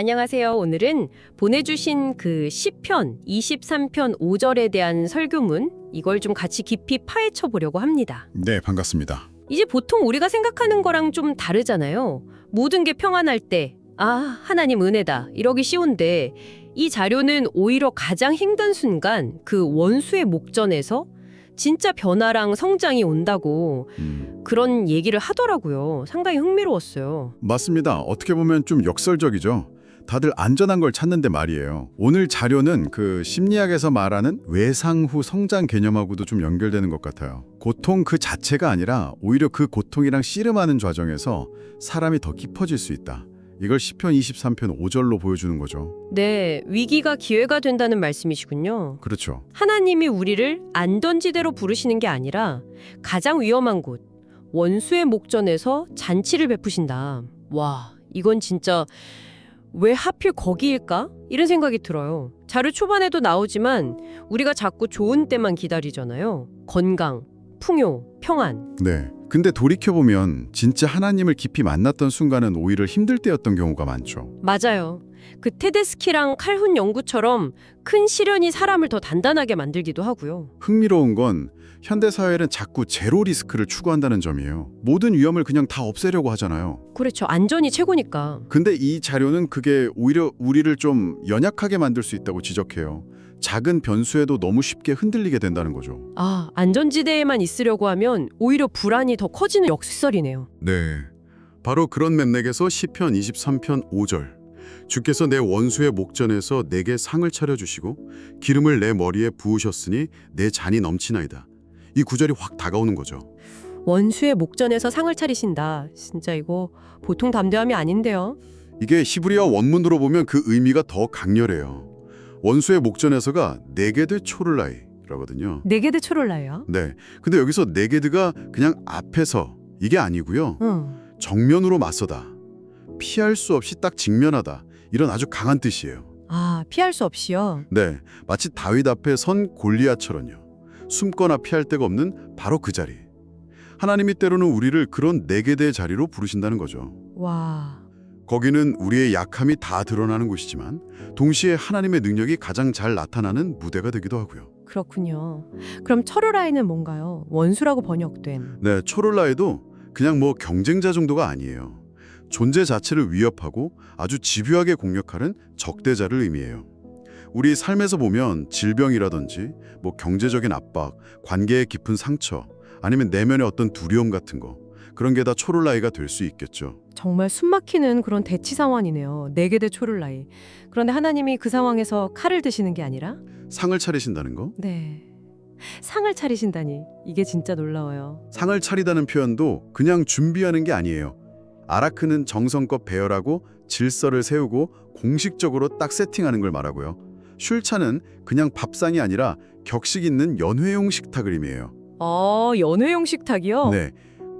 안녕하세요. 오늘은 보내주신 그 10편, 23편 5절에 대한 설교문, 이걸 좀 같이 깊이 파헤쳐 보려고 합니다. 네, 반갑습니다. 이제 보통 우리가 생각하는 거랑 좀 다르잖아요. 모든 게 평안할 때, 아, 하나님 은혜다. 이러기 쉬운데, 이 자료는 오히려 가장 힘든 순간, 그 원수의 목전에서 진짜 변화랑 성장이 온다고 음, 그런 얘기를 하더라고요. 상당히 흥미로웠어요. 맞습니다. 어떻게 보면 좀 역설적이죠. 다들 안전한 걸 찾는데 말이에요. 오늘 자료는 그 심리학에서 말하는 외상 후 성장 개념하고도 좀 연결되는 것 같아요. 고통 그 자체가 아니라 오히려 그 고통이랑 씨름하는 과정에서 사람이 더 깊어질 수 있다. 이걸 시편 23편 5절로 보여주는 거죠. 네, 위기가 기회가 된다는 말씀이시군요. 그렇죠. 하나님이 우리를 안전지대로 부르시는 게 아니라 가장 위험한 곳, 원수의 목전에서 잔치를 베푸신다. 와, 이건 진짜 왜 하필 거기일까? 이런 생각이 들어요. 자료 초반에도 나오지만 우리가 자꾸 좋은 때만 기다리잖아요. 건강, 풍요, 평안. 네. 근데 돌이켜보면 진짜 하나님을 깊이 만났던 순간은 오히려 힘들 때였던 경우가 많죠. 맞아요. 그 테데스키랑 칼훈 연구처럼 큰 시련이 사람을 더 단단하게 만들기도 하고요. 흥미로운 건 현대 사회는 자꾸 제로 리스크를 추구한다는 점이에요. 모든 위험을 그냥 다 없애려고 하잖아요. 그렇죠. 안전이 최고니까. 근데 이 자료는 그게 오히려 우리를 좀 연약하게 만들 수 있다고 지적해요. 작은 변수에도 너무 쉽게 흔들리게 된다는 거죠. 아, 안전지대에만 있으려고 하면 오히려 불안이 더 커지는 역설이네요. 네. 바로 그런 맥락에서 시편 23편 5절. 주께서 내 원수의 목전에서 내게 상을 차려 주시고 기름을 내 머리에 부으셨으니 내 잔이 넘치나이다. 이 구절이 확 다가오는 거죠. 원수의 목전에서 상을 차리신다. 진짜 이거 보통 담대함이 아닌데요. 이게 히브리어 원문으로 보면 그 의미가 더 강렬해요. 원수의 목전에서가 네게드 초를라이라거든요. 네게드 초롤라요. 네. 근데 여기서 네게드가 그냥 앞에서 이게 아니고요. 응. 정면으로 맞서다. 피할 수 없이 딱 직면하다. 이런 아주 강한 뜻이에요. 아, 피할 수 없이요. 네, 마치 다윗 앞에 선 골리앗처럼요. 숨거나 피할 데가 없는 바로 그 자리. 하나님이 때로는 우리를 그런 네게대의 자리로 부르신다는 거죠. 와. 거기는 우리의 약함이 다 드러나는 곳이지만 동시에 하나님의 능력이 가장 잘 나타나는 무대가 되기도 하고요. 그렇군요. 그럼 철로라이는 뭔가요? 원수라고 번역된. 네, 초롤라에도 그냥 뭐 경쟁자 정도가 아니에요. 존재 자체를 위협하고 아주 집요하게 공격하는 적대자를 의미해요. 우리 삶에서 보면 질병이라든지 뭐 경제적인 압박, 관계의 깊은 상처, 아니면 내면의 어떤 두려움 같은 거 그런 게 다 초롤라이가 될 수 있겠죠. 정말 숨막히는 그런 대치 상황이네요. 네게드 초롤라이. 그런데 하나님이 그 상황에서 칼을 드시는 게 아니라 상을 차리신다는 거? 네. 상을 차리신다니. 이게 진짜 놀라워요. 상을 차리다는 표현도 그냥 준비하는 게 아니에요. 아라크는 정성껏 배열하고 질서를 세우고 공식적으로 딱 세팅하는 걸 말하고요. 슐차는 그냥 밥상이 아니라 격식 있는 연회용 식탁 그림이에요. 어, 연회용 식탁이요? 네.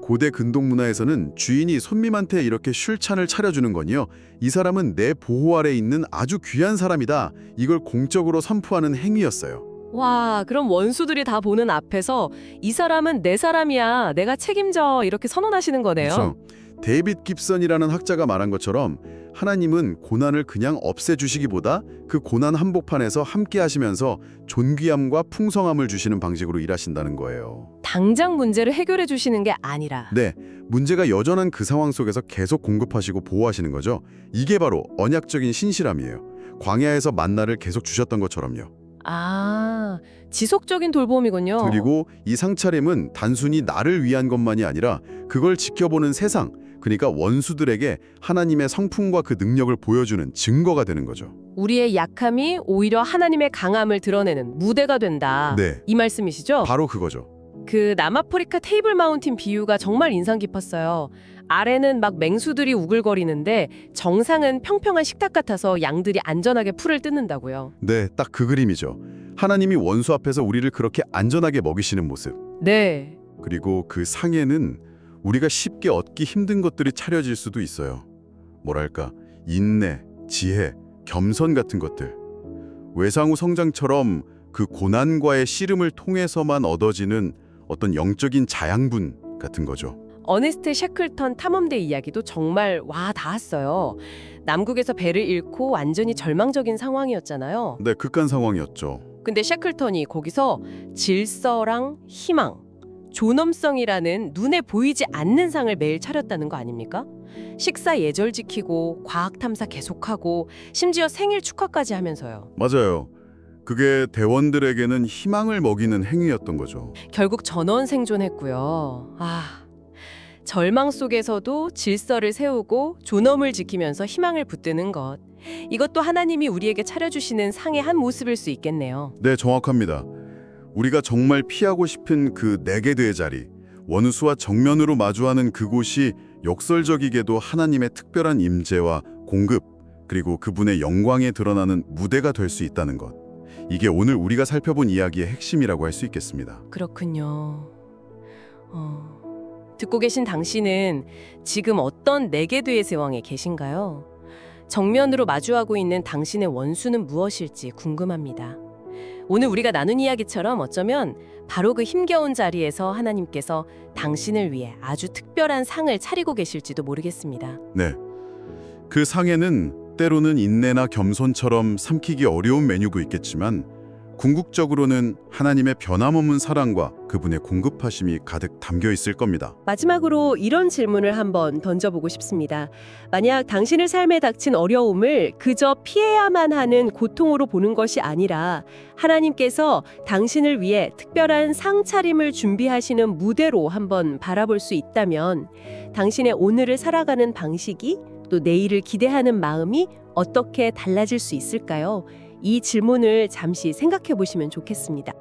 고대 근동 문화에서는 주인이 손님한테 이렇게 슐찬을 차려주는 건요. 이 사람은 내 보호 아래 있는 아주 귀한 사람이다. 이걸 공적으로 선포하는 행위였어요. 와, 그럼 원수들이 다 보는 앞에서 이 사람은 내 사람이야. 내가 책임져. 이렇게 선언하시는 거네요. 그렇죠. 데이빗 깁선이라는 학자가 말한 것처럼 하나님은 고난을 그냥 없애주시기보다 그 고난 한복판에서 함께 하시면서 존귀함과 풍성함을 주시는 방식으로 일하신다는 거예요. 당장 문제를 해결해 주시는 게 아니라. 네, 문제가 여전한 그 상황 속에서 계속 공급하시고 보호하시는 거죠. 이게 바로 언약적인 신실함이에요. 광야에서 만나를 계속 주셨던 것처럼요. 아, 지속적인 돌봄이군요. 그리고 이 상차림은 단순히 나를 위한 것만이 아니라 그걸 지켜보는 세상, 그러니까 원수들에게 하나님의 성품과 그 능력을 보여주는 증거가 되는 거죠. 우리의 약함이 오히려 하나님의 강함을 드러내는 무대가 된다. 네, 이 말씀이시죠? 바로 그거죠. 그 남아프리카 테이블 마운틴 비유가 정말 인상 깊었어요. 아래는 막 맹수들이 우글거리는데 정상은 평평한 식탁 같아서 양들이 안전하게 풀을 뜯는다고요. 네, 딱 그 그림이죠. 하나님이 원수 앞에서 우리를 그렇게 안전하게 먹이시는 모습. 네. 그리고 그 상에는 우리가 쉽게 얻기 힘든 것들이 차려질 수도 있어요. 뭐랄까, 인내, 지혜, 겸손 같은 것들. 외상후 성장처럼 그 고난과의 씨름을 통해서만 얻어지는 어떤 영적인 자양분 같은 거죠. 어네스트 셰클턴 탐험대 이야기도 정말 와 닿았어요. 남국에서 배를 잃고 완전히 절망적인 상황이었잖아요. 네, 극한 상황이었죠. 근데 셰클턴이 거기서 질서랑 희망, 존엄성이라는 눈에 보이지 않는 상을 매일 차렸다는 거 아닙니까? 식사 예절 지키고 과학 탐사 계속하고 심지어 생일 축하까지 하면서요. 맞아요. 그게 대원들에게는 희망을 먹이는 행위였던 거죠. 결국 전원 생존했고요. 아. 절망 속에서도 질서를 세우고 존엄을 지키면서 희망을 붙드는 것. 이것도 하나님이 우리에게 차려주시는 상의 한 모습일 수 있겠네요. 네, 정확합니다. 우리가 정말 피하고 싶은 그 네게드의 자리, 원수와 정면으로 마주하는 그곳이 역설적이게도 하나님의 특별한 임재와 공급, 그리고 그분의 영광에 드러나는 무대가 될 수 있다는 것. 이게 오늘 우리가 살펴본 이야기의 핵심이라고 할 수 있겠습니다. 그렇군요. 어, 듣고 계신 당신은 지금 어떤 네게드의 상황에 계신가요? 정면으로 마주하고 있는 당신의 원수는 무엇일지 궁금합니다. 오늘 우리가 나눈 이야기처럼 어쩌면 바로 그 힘겨운 자리에서 하나님께서 당신을 위해 아주 특별한 상을 차리고 계실지도 모르겠습니다. 네. 그 상에는 때로는 인내나 겸손처럼 삼키기 어려운 메뉴도 있겠지만 궁극적으로는 하나님의 변함없는 사랑과 그분의 공급하심이 가득 담겨 있을 겁니다. 마지막으로 이런 질문을 한번 던져보고 싶습니다. 만약 당신의 삶에 닥친 어려움을 그저 피해야만 하는 고통으로 보는 것이 아니라 하나님께서 당신을 위해 특별한 상차림을 준비하시는 무대로 한번 바라볼 수 있다면 당신의 오늘을 살아가는 방식이 또 내일을 기대하는 마음이 어떻게 달라질 수 있을까요? 이 질문을 잠시 생각해 보시면 좋겠습니다.